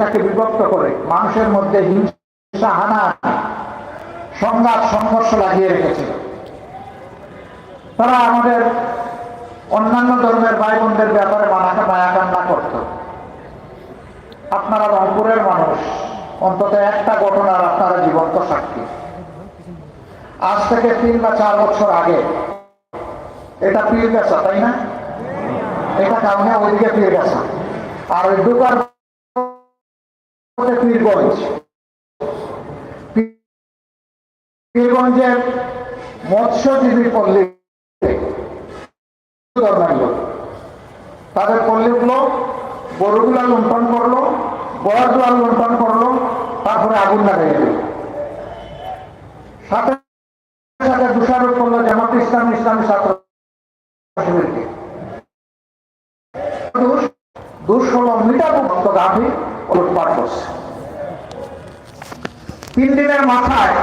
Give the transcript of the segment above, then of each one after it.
তাকে বিভক্ত করে। মানুষের মধ্যে হিংসা, হানা, সংঘাত, সংঘর্ষ লাগিয়ে রেখেছে। তারা আমাদের অন্যান্য ধর্মের ভাই বোনদের ব্যাপারে মানাকে মায়া কান্না করত। আপনারা রংপুরের মানুষ। অন্তত একটা ঘটনার আপনারা জীবন্ত সাক্ষী। আজ থেকে তিন বা চার বছর আগে, এটা পীর গেছা তাই না? এটা কারণে ওইদিকে পীর গেছা আর ওই দুবার পীরগঞ্জ। পীরগঞ্জের মৎস্যজীবী পল্লী তাদের পল্লীগুলো গরুগুলা লুণ্ঠন করল, বড়গুলা লুণ্ঠন করল, তারপরে আগুন লাগিয়ে দিল। সাথে সাথে দোষারোপ করল জামাত ইসলাম, ইসলামী ছাত্র হলো মিটাভুক্ত গাভী তিন দিনের মাথায়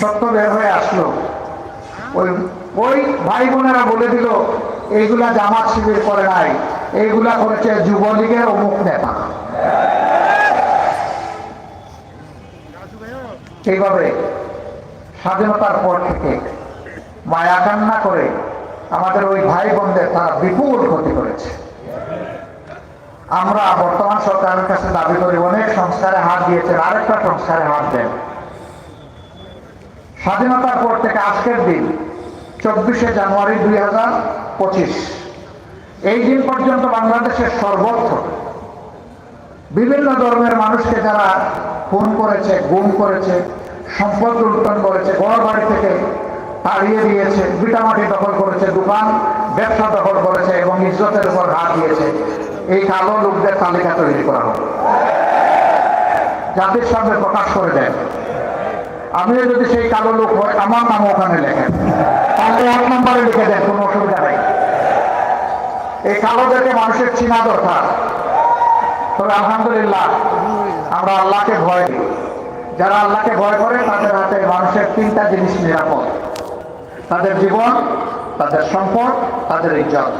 সত্য বের হয়ে আসলো। ওই ওই ভাই বোনেরা বলে দিল, এইগুলা জামাত শিবির করে নাই। এইগুলা করেছে যুবলীগের অমুক নেতা। এইভাবে স্বাধীনতার পর থেকে মায়া কান্না করে আমাদের ওই ভাই বোনদের তারা বিপুল ক্ষতি করেছে। আমরা বর্তমান সরকারের কাছে দাবি করি, অনেক সংস্কারে হাত দিয়েছেন, আরেকটা সংস্কারে হাত দেন। স্বাধীনতার পর থেকে আজকের দিন, চব্বিশে জানুয়ারি দুই হাজার পঁচিশ, এই দিন পর্যন্ত বাংলাদেশের সর্বত্র বিভিন্ন ধর্মের মানুষকে যারা ফোন করেছে, গুম করেছে, সম্পদ লুণ্ঠন করেছে ঘর বাড়ি থেকে তাড়িয়ে দিয়েছে বিটামাটি দখল করেছে, দোকান, ব্যবসা দখল করেছে এবং ইজ্জতের উপর হাত দিয়েছে। এই কালো লোকদের তালিকা তৈরি করা হবে জাতির সামনে প্রকাশ করে দেন আমিও যদি সেই কালো লোক হয় আমার নাম ওখানে লেখেন তাহলে এক নম্বরে লিখে দেন কোনো অসুবিধা নেই। এই কালোদেরকে মানুষের চিনা দরকার। তবে আলহামদুলিল্লাহ, আমরা আল্লাহকে ভয় যারা আল্লাহকে ভয় করে, তাদের হাতে মানুষের তিনটা জিনিস নিরাপদ। তাদের জীবন, তাদের সম্পদ, তাদের ইজ্জত।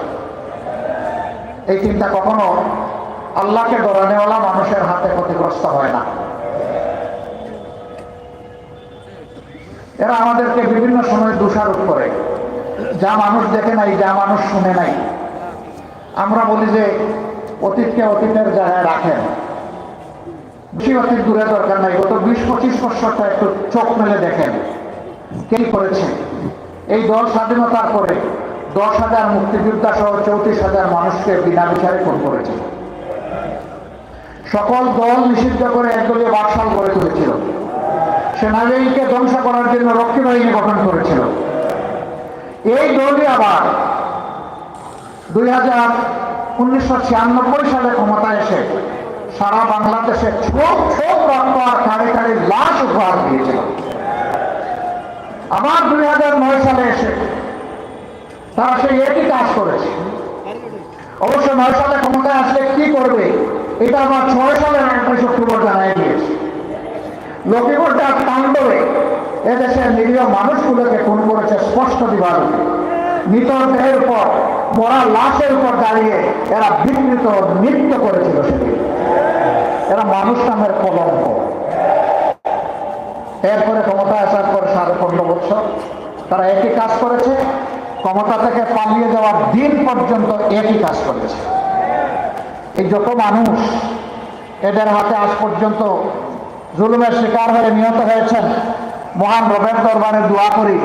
এই তিনটা কখনো আল্লাহকে ডরানেওয়ালা মানুষের হাতে ক্ষতিগ্রস্ত হয় না। এরা আমাদেরকে বিভিন্ন সময় দোষারোপ করে। যা মানুষ দেখে নাই, যা মানুষ শুনে নাই। আমরা বলি যে, অতীতকে অতীতের জায়গায় রাখেন। বেশি অতীত দূরে দরকার নাই, গত বিশ, পঁচিশ বছরটা একটু চোখ মেলে দেখেন। কে করেছে? এই দল স্বাধীনতার পরে দশ হাজার মুক্তিযোদ্ধা সহ চৌত্রিশ হাজার মানুষকে বিনা বিচারে খুন করেছে। সকল দল নিষিদ্ধ করে একদলীয় বাকশাল গড়ে তুলেছিল। সেনাবাহিনীকে ধ্বংস করার জন্য রক্ষী বাহিনী গঠন করেছিল। এই দলই আবার দুই হাজার উনিশশো ছিয়ানব্বই সালে ক্ষমতায় এসে সারা বাংলাদেশে ছোট ছোট রক্ত আর খাড়ি খাড়ি লাশ উপহার দিয়েছিল আবার দুই হাজার নয় সালে এসে তারা সেই একই কাজ করেছে অবশ্য নয় সালে ক্ষমতায় আসলে কি করবে, এটা আবার ছয় সালের আঠাশ অক্টোবর জানাই দিয়েছে লক্ষ্মীপুরটার তাণ্ডবে এদেশের নিরীহ মানুষগুলোকে খুন করেছে স্পষ্ট দিবালকে মৃতদেহের উপর, মরা লাশের উপর দাঁড়িয়ে এরা বিকৃত নৃত্য করেছিল সেদিন। এরা মানুষ নামের কলঙ্ক। এরপরে ক্ষমতা আসার পর সাড়ে পনেরো বছর তারা একই কাজ করেছে। ক্ষমতা থেকে পালিয়ে যাওয়ার দিন পর্যন্ত একই কাজ করেছে। এই যত মানুষ এদের হাতে আজ পর্যন্ত জুলুমের শিকার হয়ে নিহত হয়েছেন, মহান রবের দরবারে দোয়া করি,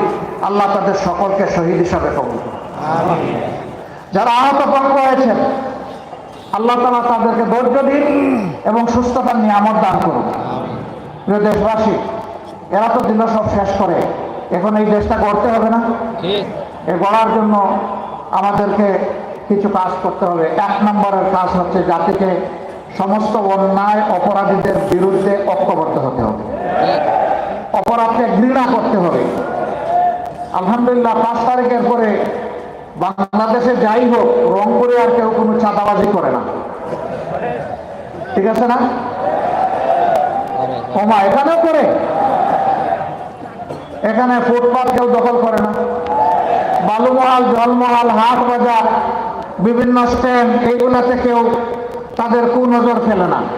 আল্লাহ তাদের সকলকে শহীদ হিসাবে কবুল। যারা আহত পক্ষ হয়েছেন, আল্লাহ তালা তাদেরকে ধৈর্য দিন এবং সুস্থতার নিয়ামত দান করুন। প্রিয় দেশবাসী, এরা তো দিল সব শেষ করে, এখন এই দেশটা গড়তে হবে না? এ গড়ার জন্য আমাদেরকে কিছু কাজ করতে হবে। এক নম্বরের কাজ হচ্ছে জাতিকে সমস্ত অন্যায় অপরাধীদের বিরুদ্ধে ঐক্যবদ্ধ হতে হবে। অপরাধকে ঘৃণা করতে হবে। আলহামদুলিল্লাহ, পাঁচ তারিখের পরে বাংলাদেশে যাই হোক, রংপুরে আর কেউ কোনো চাঁদাবাজি করে না। ঠিক আছে না? কমা এখানেও করে। এখানে ফুটপাত কেউ দখল করে না। বালুমহাল জলমহাল হাট বাজার বিভিন্ন স্ট্যান্ড এইগুলাতে কেউ তাদের কুনজর ফেলে না।